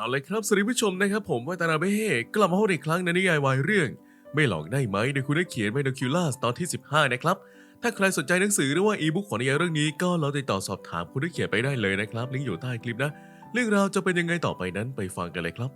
เอาเลยครับสวัสดีผู้ชมนะครับผมวัตนาเบ้กลับมาพบอีกครั้งในนิยายวายเรื่อง ไม่หลอกได้ไหมโดยคุณได้เขียนไมโนคิล่าตอนที่ 15 นะครับ ถ้าใครสนใจหนังสือหรือว่าอีบุ๊กของนิยายเรื่องนี้ก็ลองติดต่อสอบถามคุณได้เขียนไปได้เลยนะครับ ลิงก์อยู่ใต้คลิปนะ เรื่องราวจะเป็นยังไงต่อไปนั้นไปฟังกันเลยครับ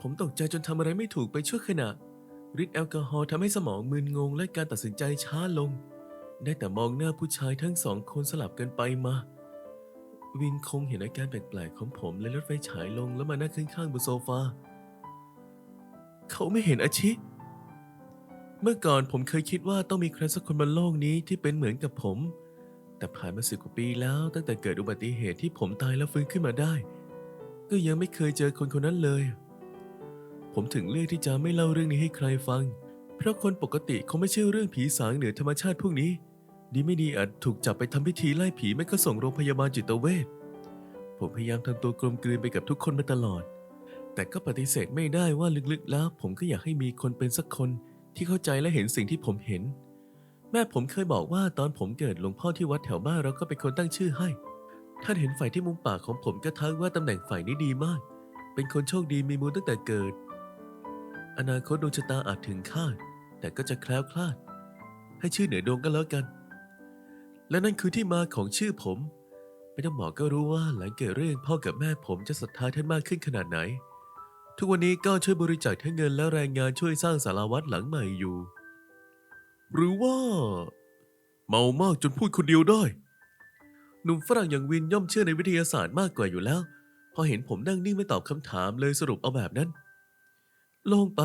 ผมตกใจจนทำอะไรไม่ถูกไปชั่วขณะฤทธิ์แอลกอฮอล์ทำให้สมองมึนงงและการตัดสินใจช้าลง ได้แต่มองหน้าผู้ชายทั้งสองคนสลับกันไปมา วินคงเห็นอาการแปลกๆของผมและลดไฟฉายลงแล้วมานั่งข้างๆบนโซฟา เขาไม่เห็นอาชิ เมื่อก่อนผมเคยคิดว่าต้องมีใครสักคนบนโลกนี้ที่เป็นเหมือนกับผม แต่ผ่านมาสิบกว่าปีแล้วตั้งแต่เกิดอุบัติเหตุที่ผมตายแล้วฟื้นขึ้นมาได้ ก็ยังไม่เคยเจอคนคนนั้นเลย ผมถึงเลือกที่จะไม่เล่าเรื่องนี้ให้ใครฟัง เพราะคนปกติคงไม่เชื่อเรื่องผีสางเหนือธรรมชาติพวกนี้ ดีไม่ดีอาจถูกจับไปทำพิธีไล่ผีไม่ก็ส่งโรงพยาบาลจิตเวชผมพยายามทำตัวกลมกลืนไปกับทุกคนมาตลอด แต่ก็ปฏิเสธไม่ได้ว่าลึกๆแล้ว ผมก็อยากให้มีคนเป็นสักคนที่เข้าใจและเห็นสิ่งที่ผมเห็น แม่ผมเคยบอกว่าตอนผมเกิดหลวงพ่อที่วัดแถวบ้านเราก็เป็นคนตั้งชื่อให้ ท่านเห็นฝ่ายที่มุมปากของผมก็ทักว่าตำแหน่งฝ่ายนี้ดีมาก เป็นคนโชคดีมีมูลตั้งแต่เกิด อนาคตดวงชะตาอาจถึงคาด แต่ก็จะแคล้วคลาด ให้ชื่อเหนือดวงก็แล้วกัน และนั่นคือที่มาของชื่อผม ไม่ต้องบอกก็รู้ว่าหลังเกิดเรื่องพ่อกับแม่ผมจะศรัทธาท่านมากขึ้นขนาดไหน ทุกวันนี้ก็ช่วยบริจาคทั้งเงินและแรงงานช่วยสร้างสาราวัดหลังใหม่อยู่ หรือว่า เมามากจนพูดคนเดียวได้ หนุ่มฝรั่งอย่างวินย่อมเชื่อในวิทยาศาสตร์มากกว่าอยู่แล้ว พอเห็นผมนั่งนิ่งไม่ตอบคำถามเลยสรุปเอาแบบนั้นโล่งไป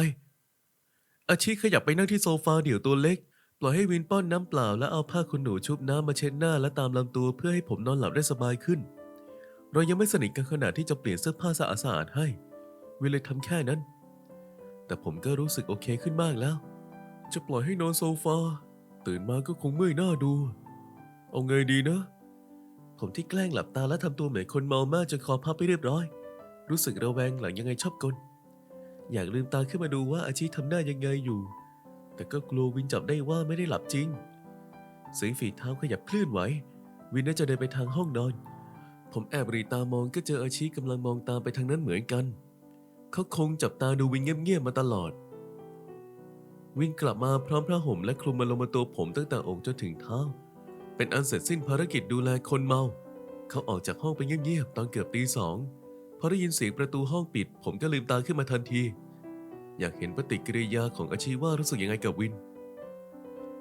อาชิขยับไปนั่งที่โซฟาเดี่ยวตัวเล็ก ปล่อยให้วินป้อนน้ำเปล่าและเอาผ้าขนหนูชุบน้ำมาเช็ดหน้าและตามลำตัวเพื่อให้ผมนอนหลับได้สบายขึ้น เรายังไม่สนิทกันขนาดที่จะเปลี่ยนเสื้อผ้าสะอาดสะอาดๆให้ วินเลยทำแค่นั้น แต่ผมก็รู้สึกโอเคขึ้นมากแล้ว จะปล่อยให้นอนโซฟาตื่นมาก็คงเมื่อยหน้าดู เอาไงดีนะ ผมที่แกล้งหลับตาและทำตัวเหมือนคนเมามากจนคอพับไปเรียบร้อย รู้สึกระแวงหลังยังไงชอบกล อยากลืมตาขึ้นมาดูว่าอาชีพทำหน้ายังไงอยู่ แต่ก็กลัววินจับได้ว่าไม่ได้หลับจริง เสียงฝีเท้าขยับเคลื่อนไหว วินน่าจะเดินไปทางห้องนอน ผมแอบรีตามองก็เจออาชีกำลังมองตามไปทางนั้นเหมือนกัน เขาคงจับตาดูวินเงียบๆมาตลอด วินกลับมาพร้อมผ้าห่มและคลุมมาลงบนตัวผมตั้งแต่อกจนถึงเท้า เป็นอันเสร็จสิ้นภารกิจดูแลคนเมา เขาออกจากห้องไปเงียบๆตอนเกือบตีสองพอได้ยินเสียงประตูห้องปิด ผมก็ลืมตาขึ้นมาทันที อยากเห็นปฏิกิริยาของอาชีว่ารู้สึกยังไงกับวิน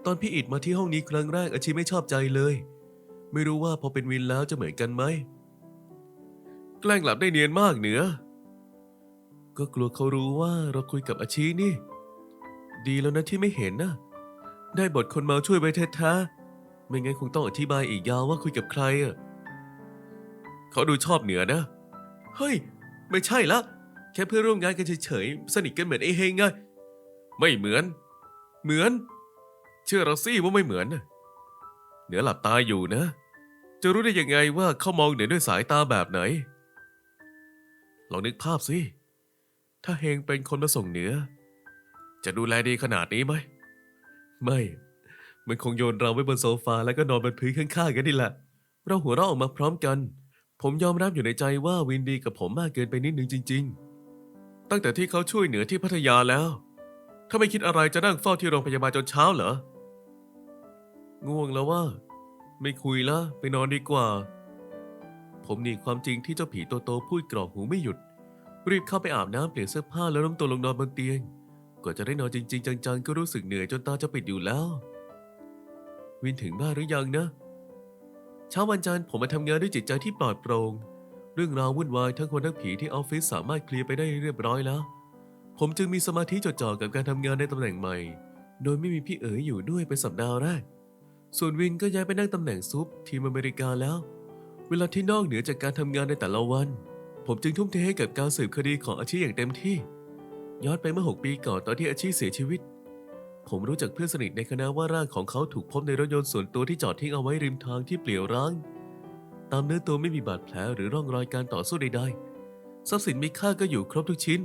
ตอนพี่อิดมาที่ห้องนี้ครั้งแรกอาชีไม่ชอบใจเลย ไม่รู้ว่าพอเป็นวินแล้วจะเหมือนกันไหมแกล้งหลับได้เนียนมากเหนือ ก็กลัวเขารู้ว่าเราคุยกับอาชีนี่ ดีแล้วนะที่ไม่เห็นนะ ได้บทคนเมาช่วยไว้แท้ๆไม่งั้นคงต้องอธิบายอีกยาวว่าคุยกับใครอะเขาดูชอบเหนือนะ เฮ้ย ไม่ใช่ละ ค่เพื่อนร่วมงานกันเฉยๆ สนิทกันเหมือนไอ้เฮงไง ไม่เหมือน เหมือน เชื่อเราสิว่าไม่เหมือนน่ะเหนือหลับตาอยู่นะ จะรู้ได้ยังไงว่าเขามองเหนือด้วยสายตาแบบไหน ลองนึกภาพสิ ถ้าเฮงเป็นคนมาส่งเหนือ จะดูแลดีขนาดนี้ไหม ไม่ มันคงโยนเราไว้บนโซฟาแล้วก็นอนบนพื้นข้างๆกันนี่แหละ เราหัวเราะออกมาพร้อมกันผมยอมรับอยู่ในใจว่าวินดีกับผมมากเกินไปนิดนึงจริง ๆ ตั้งแต่ที่เขาช่วยเหนือที่พัทยาแล้ว ถ้าไม่คิดอะไรจะนั่งเฝ้าที่โรงพยาบาลจนเช้าเหรอ ง่วงแล้วว่า ไม่คุยละไปนอนดีกว่า ผมหนีความจริงที่เจ้าผีตัวโตพูดกรอกหูไม่หยุด รีบเข้าไปอาบน้ำเปลี่ยนเสื้อผ้าแล้วล้มตัวลงนอนบนเตียง กว่าจะได้นอนจริง ๆ จังๆ ก็รู้สึกเหนื่อยจนตาจะปิดอยู่แล้ว วินถึงบ้านหรือยังนะ เช้าวันจันทร์ผมมาทำงานด้วยจิตใจที่ปลอดโปร่ง เรื่องราววุ่นวายทั้งคนทั้งผีที่ออฟฟิศสามารถเคลียร์ไปได้เรียบร้อยแล้ว ผมจึงมีสมาธิจดจ่อกับการทำงานในตำแหน่งใหม่ โดยไม่มีพี่เอ๋ยอยู่ด้วยเป็นสัปดาห์แรก ส่วนวินก็ย้ายไปนั่งตำแหน่งซุปทีมอเมริกาแล้ว เวลาที่นอกเหนือจากการทำงานในแต่ละวัน ผมจึงทุ่มเทให้กับการสืบคดีของอาชีอย่างเต็มที่ ย้อนไปเมื่อ 6 ปีก่อนตอนที่อาชีเสียชีวิต ผมรู้จักเพื่อนสนิทในคณะว่าร่างของเขาถูกพบในรถยนต์ส่วนตัวที่จอดทิ้งเอาไว้ริมทางที่เปลี่ยวร้าง ตามเนื้อตัวไม่มีบาดแผลหรือร่องรอยการต่อสู้ใดๆ ทรัพย์สินมีค่าก็อยู่ครบทุกชิ้น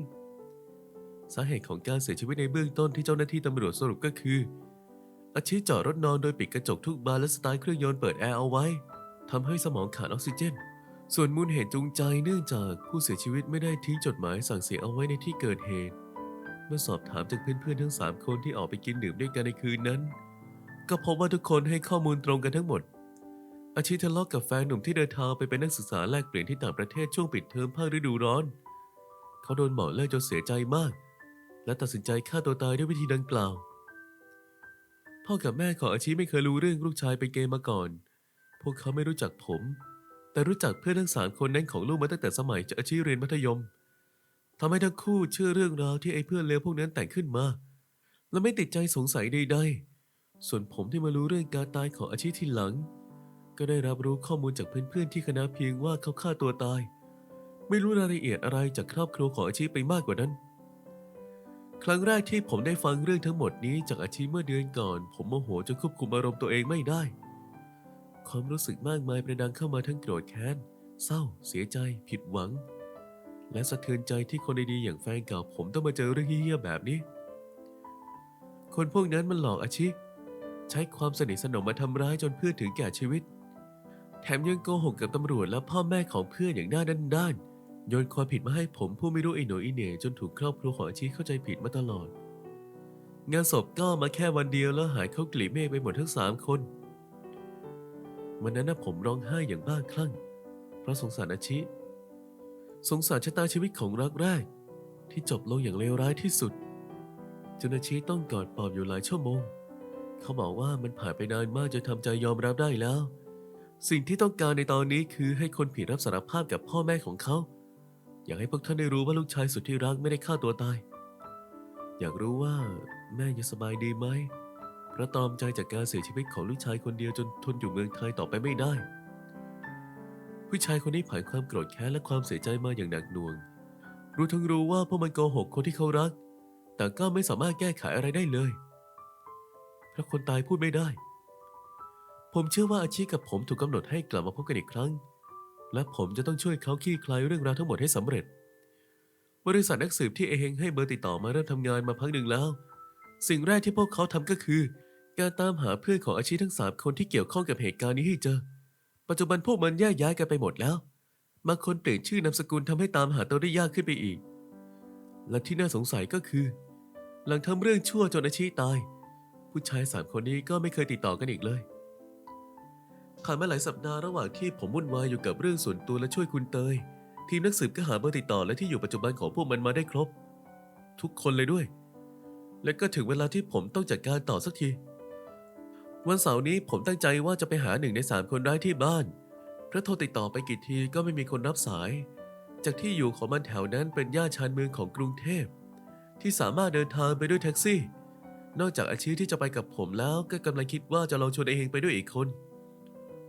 สาเหตุของการเสียชีวิตในเบื้องต้นที่เจ้าหน้าที่ตำรวจสรุปก็คือ อาชีจอดรถนอนโดยปิดกระจกทุกบานและสตาร์ทเครื่องยนต์เปิดแอร์เอาไว้ทำให้สมองขาดออกซิเจน ส่วนมูลเหตุจูงใจเนื่องจากผู้เสียชีวิตไม่ได้ทิ้งจดหมายสั่งเสียเอาไว้ในที่เกิดเหตุ เมื่อสอบถามจากเพื่อนๆทั้งสามคนที่ออกไปกินดื่มด้วยกันในคืนนั้น ก็พบว่าทุกคนให้ข้อมูลตรงกันทั้งหมด อาชีทะเลาะกับแฟนหนุ่มที่เดินทางไปเป็นนักศึกษาแลกเปลี่ยนที่ต่างประเทศช่วงปิดเทอมภาคฤดูร้อน เขาโดนหมอเลิกจนเสียใจมาก และตัดสินใจฆ่าตัวตายด้วยวิธีดังกล่าว พ่อกับแม่ของอาชีไม่เคยรู้เรื่องลูกชายเป็นเกย์มาก่อน พวกเขาไม่รู้จักผม แต่รู้จักเพื่อนทั้งสามคนนั้นของลูกมาตั้งแต่สมัยจะอาชีเรียนมัธยมทำให้ทั้งคู่เชื่อเรื่องราวที่ไอ้เพื่อนเลวพวกนั้นแต่งขึ้นมา และไม่ติดใจสงสัยใดๆส่วนผมที่มารู้เรื่องการตายของอาชีที่หลัง ก็ได้รับรู้ข้อมูลจากเพื่อนๆที่คณะเพียงว่าเขาฆ่าตัวตาย ไม่รู้รายละเอียดอะไรจากครอบครัวของอาชีไปมากกว่านั้น ครั้งแรกที่ผมได้ฟังเรื่องทั้งหมดนี้จากอาชีเมื่อเดือนก่อน ผมโมโหจนควบคุมอารมณ์ตัวเองไม่ได้ ความรู้สึกมากมายประดังเข้ามาทั้งโกรธแค้น เศร้า เสียใจ ผิดหวัง และสะเทือนใจที่คนดีๆอย่างแฟนเก่าผมต้องมาเจอเรื่องเหี้ยแบบนี้ คนพวกนั้นมันหลอกอาชีใช้ความสนิทสนมมาทำร้ายจนเพื่อถึงแก่ชีวิต แถมยังโกหกกับตำรวจและพ่อแม่ของเพื่อนอย่างหน้าด้านๆโยนความผิดมาให้ผมผู้ไม่รู้ไอ้หนูอ้เหน่จนถูกครอบครัวของอาชีเข้าใจผิดมาตลอด งานศพก็มาแค่วันเดียวแล้วหายเข้ากลีบเมฆไปหมดทั้งสามคนวันนั้นนะผมร้องไห้อย่างบ้าคลั่ง เพราะสงสารอาชิสงสารชะตาชีวิตของรักแรก ที่จบลงอย่างเลวร้ายที่สุดจนอาชิต้องกอดปลอบอยู่หลายชั่วโมง เขาบอกว่ามันผ่านไปนานมากจนทำใจยอมรับได้แล้ว สิ่งที่ต้องการในตอนนี้คือให้คนผิดรับสารภาพกับพ่อแม่ของเขา อยากให้พวกท่านได้รู้ว่าลูกชายสุดที่รักไม่ได้ฆ่าตัวตาย อยากรู้ว่าแม่ยังสบายดีไหมเพราะตรอมใจจากการเสียชีวิตของลูกชายคนเดียวจนทนอยู่เมืองไทยต่อไปไม่ได้ ผู้ชายคนนี้ผ่านความโกรธแค้นและความเสียใจมาอย่างหนักหน่วง รู้ทั้งรู้ว่าพวกมันโกหกคนที่เขารัก แต่ก็ไม่สามารถแก้ไขอะไรได้เลย เพราะคนตายพูดไม่ได้ ผมเชื่อว่าอาชีพกับผมถูกกำหนดให้กลับมาพบกันอีกครั้ง และผมจะต้องช่วยเขาคลี่คลายเรื่องราวทั้งหมดให้สำเร็จ บริษัทนักสืบที่เอเฮงให้เบอร์ติดต่อมาเริ่มทำงานมาพักหนึ่งแล้ว สิ่งแรกที่พวกเขาทำก็คือ การตามหาเพื่อนของอาชีพทั้งสามคนที่เกี่ยวข้องกับเหตุการณ์นี้ให้เจอ ปัจจุบันพวกมันแยกย้ายกันไปหมดแล้วบางคนเปลี่ยนชื่อนามสกุลทำให้ตามหาตัวได้ยากขึ้นไปอีก และที่น่าสงสัยก็คือ หลังทำเรื่องชั่วจนอาชีตาย ผู้ชายสามคนนี้ก็ไม่เคยติดต่อกันอีกเลย ผ่านมาหลายสัปดาห์ระหว่างที่ผมวุ่นวายอยู่กับเรื่องส่วนตัวและช่วยคุณเตย ทีมนักสืบก็หาเบอร์ติดต่อและที่อยู่ปัจจุบันของพวกมันมาได้ครบ ทุกคนเลยด้วย และก็ถึงเวลาที่ผมต้องจัดการต่อสักที วันเสาร์นี้ผมตั้งใจว่าจะไปหาหนึ่งในสามคนร้ายที่บ้านเพราะโทรติดต่อไปกี่ทีก็ไม่มีคนรับสาย จากที่อยู่ของมันแถวนั้นเป็นย่านชานเมืองของกรุงเทพ ที่สามารถเดินทางไปด้วยแท็กซี่ นอกจากอาชีพที่จะไปกับผมแล้วก็กำลังคิดว่าจะลองชวนไอเฮงไปด้วยอีกคน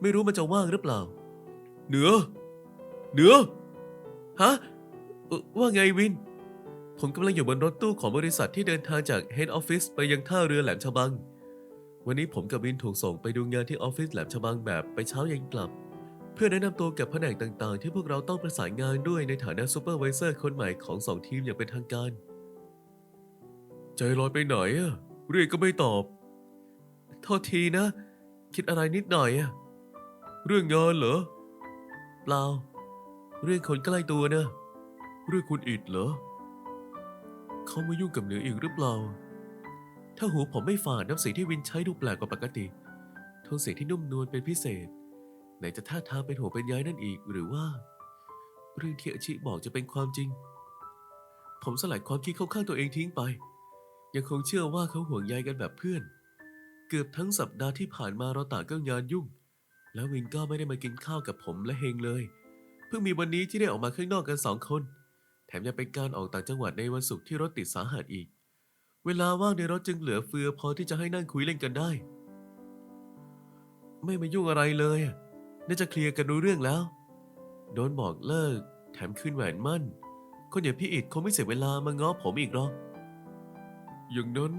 ไม่รู้มันจะว่างหรือเปล่า เหนือ เหนือ ฮะเอ่อว่าไงวิน ผมกำลังอยู่บนรถตู้ของบริษัทที่เดินทางจาก Head Office ไปยังท่าเรือแหลมฉบัง วันนี้ผมกับวินถูกส่งไปดูงานที่ออฟฟิศแหลมฉบังแบบไปเช้าเย็นกลับ เพื่อแนะนำตัวกับแผนกต่างๆ ที่พวกเราต้องประสานงานด้วยในฐานะซูเปอร์ไวิเซอร์คนใหม่ของสองทีมอย่างเป็นทางการ ใจลอยไปไหนอะเรียกก็ไม่ตอบ โทษทีนะ คิดอะไรนิดหน่อยอะ เรื่องงานเหรอ เปล่า เรื่องคนใกล้ตัวนะ เรื่องคุณอิดเหรอ เขามายุ่งกับเหนืออีกหรือเปล่า ถ้าหูผมไม่ฝาดน้ำเสียงที่วินใช้ดูแปลกกว่าปกติโทนเสียงที่นุ่มนวลเป็นพิเศษ ไหนจะท่าทางเป็นหัวเป็นย้ายนั่นอีกหรือว่า เรื่องที่อาชิบอกจะเป็นความจริง ผมสลัดความคิดเข้าข้างตัวเองทิ้งไป ยังคงเชื่อว่าเขาห่วงใยกันแบบเพื่อน เกือบทั้งสัปดาห์ที่ผ่านมาเราต่างก็งานยุ่ง แล้ววินก็ไม่ได้มากินข้าวกับผมและเฮงเลย เพิ่งมีวันนี้ที่ได้ออกมาข้างนอกกันสองคน แถมยังเป็นการออกต่างจังหวัดในวันศุกร์ที่รถติดสาหัสอีก เวลาว่างในรถจึงเหลือเฟือพอที่จะให้นั่งคุยเล่นกันได้ ไม่มายุ่งอะไรเลยอะน่าจะเคลียร์กันรู้เรื่องแล้ว โดนบอกเลิก แถมคืนแหวนมั่น คนอย่างพี่อิดคงไม่เสียเวลามาง้อผมอีกหรอก อย่างนั้น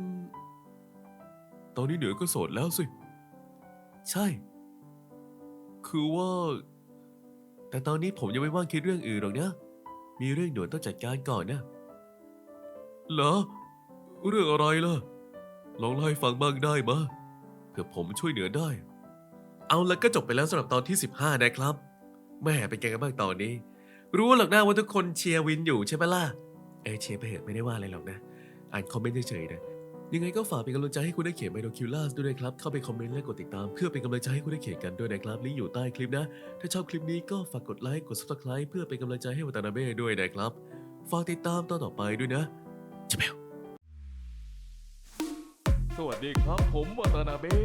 ตอนนี้เหนือก็โสดแล้วสิ ใช่ คือว่า แต่ตอนนี้ผมยังไม่ว่างคิดเรื่องอื่นหรอกนะ มีเรื่องด่วนต้องจัดการก่อนนะ เหรอ เรื่องอะไรล่ะ ลองเล่าให้ฟังบ้างได้มะเผื่อผมช่วยเหนือได้ เอาแล้วก็จบไปแล้วสำหรับตอนที่ 15 นะครับแม่เป็นไงกันบ้างตอนนี้ รู้หรอกนะว่าทุกคนเชียร์วินอยู่ใช่ปะล่ะ เอเชียร์ไปเถอะไม่ได้ว่าอะไรหรอกนะ อ่านคอมเมนต์เฉยๆนะ ยังไงก็ฝากเป็นกำลังใจให้คุณได้เขียนไมโนคิวลาสด้วยนะครับ เข้าไปคอมเมนต์และกดติดตาม เพื่อเป็นกำลังใจให้คุณได้เขียนกันด้วยนะครับลิงก์อยู่ใต้คลิปนะ ถ้าชอบคลิปนี้ก็ฝากกดไลค์กด subscribe เพื่อเป็นกำลังใจให้วัตนาเบ้ด้วยนะครับ ฝากติดตามตอนต่อไปด้วยนะจะเบลสวัสดีครับผมวัตนาเบ้